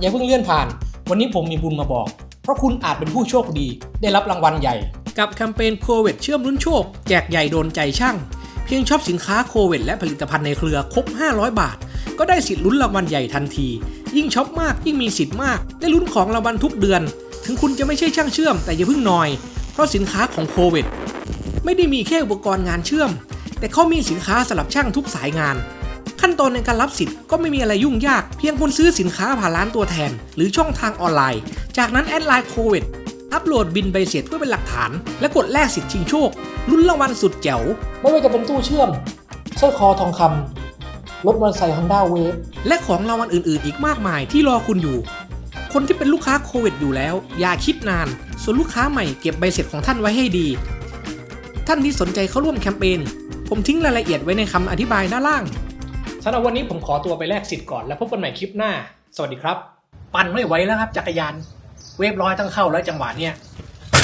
อย่าเพิ่งเลื่อนผ่าน วันนี้ผมมีบุญมาบอก เพราะคุณอาจเป็นผู้โชคดี ได้รับรางวัลใหญ่ กับแคมเปญโควิดเชื่อมลุ้นโชค แจกใหญ่โดนใจช่าง เพียงช็อปสินค้าโควิดและผลิตภัณฑ์ในเครือครบ 500 บาท ก็ได้สิทธิ์ลุ้นรางวัลใหญ่ทันที ยิ่งช็อปมากยิ่งมีสิทธิ์มาก ได้ลุ้นของรางวัลทุกเดือน ถึงคุณจะไม่ใช่ช่างเชื่อม แต่อย่าเพิ่งนอย เพราะสินค้าของโควิดไม่ได้มีแค่อุปกรณ์งานเชื่อม แต่เขามีสินค้าสำหรับช่างทุกสายงาน ขั้นตอนในการรับสิทธิ์ก็ไม่มีอะไรยุ่งยาก เพียงคุณซื้อสินค้าผ่านร้านตัวแทน หรือช่องทางออนไลน์ จากนั้นแอดไลน์โควิดอัปโหลดบินใบเสร็จเพื่อเป็นหลักฐาน และกดแลกสิทธิ์ชิงโชคลุ้นรางวัลสุดแจ๋วไม่ว่าจะเป็นตู้เชื่อมสร้อยคอทองคำรถมอเตอร์ไซค์ฮอนด้าเวฟและของรางวัลอื่น ๆ อีกมากมายที่รอคุณอยู่ คนที่เป็นลูกค้าโควิดอยู่แล้ว อย่าคิดนาน ส่วนลูกค้าใหม่เก็บใบเสร็จของท่านไว้ให้ดี ท่านที่สนใจเข้าร่วมแคมเปญผมทิ้งรายละเอียดไว้ในคำอธิบายด้านล่าง สำหรับวันนี้ผมขอตัวไปแลกสิทธิ์ก่อนแล้วพบกันใหม่คลิปหน้า สวัสดีครับ ปั่นไม่ไหวแล้วครับจักรยาน เวฟร้อยตั้งเข้าแล้วจังหวะเนี้ย